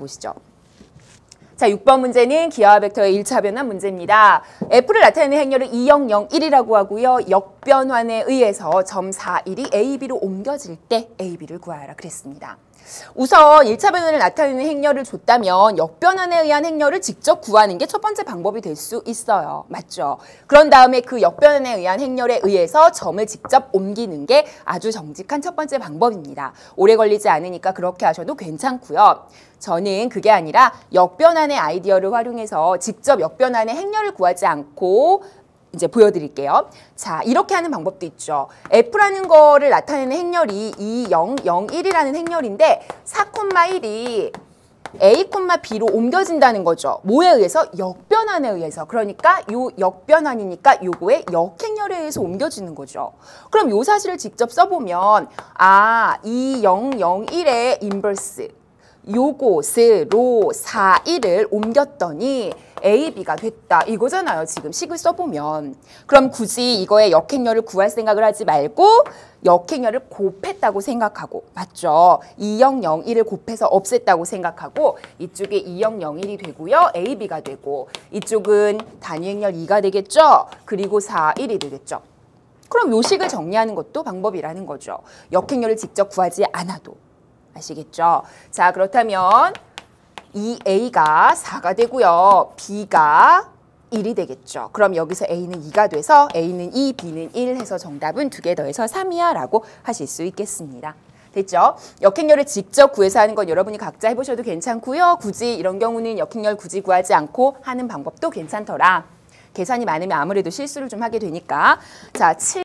보시죠. 자, 6번 문제는 기하와 벡터의 1차 변환 문제입니다. F를 나타내는 행렬을 2001이라고 하고요. 역변환에 의해서 점 41이 A, B로 옮겨질 때 A, B를 구하라 그랬습니다. 우선 1차 변환을 나타내는 행렬을 줬다면 역변환에 의한 행렬을 직접 구하는 게 첫 번째 방법이 될 수 있어요. 맞죠? 그런 다음에 그 역변환에 의한 행렬에 의해서 점을 직접 옮기는 게 아주 정직한 첫 번째 방법입니다. 오래 걸리지 않으니까 그렇게 하셔도 괜찮고요. 저는 그게 아니라 역변환 의 아이디어를 활용해서 직접 역변환의 행렬을 구하지 않고 이제 보여드릴게요. 자, 이렇게 하는 방법도 있죠. F라는 거를 나타내는 행렬이 2001이라는 행렬인데 4,1이 A, B로 옮겨진다는 거죠. 뭐에 의해서? 역변환에 의해서. 그러니까 요 역변환이니까 요거의 역행렬에 의해서 옮겨지는 거죠. 그럼 요 사실을 직접 써보면 아, 2001의 인버스 요곳으로 4일을 옮겼더니 A, B가 됐다. 이거잖아요. 지금 식을 써보면. 그럼 굳이 이거의 역행렬을 구할 생각을 하지 말고 역행렬을 곱했다고 생각하고 맞죠? 2001을 곱해서 없앴다고 생각하고 이쪽에 2001이 되고요. A, B가 되고 이쪽은 단위행렬 2가 되겠죠? 그리고 4, 1이 되겠죠? 그럼 요 식을 정리하는 것도 방법이라는 거죠. 역행렬을 직접 구하지 않아도. 아시겠죠? 자, 그렇다면 이 A가 4가 되고요. B가 1이 되겠죠. 그럼 여기서 A는 2가 돼서 A는 2, B는 1 해서 정답은 두 개 더해서 3이야 라고 하실 수 있겠습니다. 됐죠? 역행렬을 직접 구해서 하는 건 여러분이 각자 해보셔도 괜찮고요. 굳이 이런 경우는 역행렬 굳이 구하지 않고 하는 방법도 괜찮더라. 계산이 많으면 아무래도 실수를 좀 하게 되니까 자, 7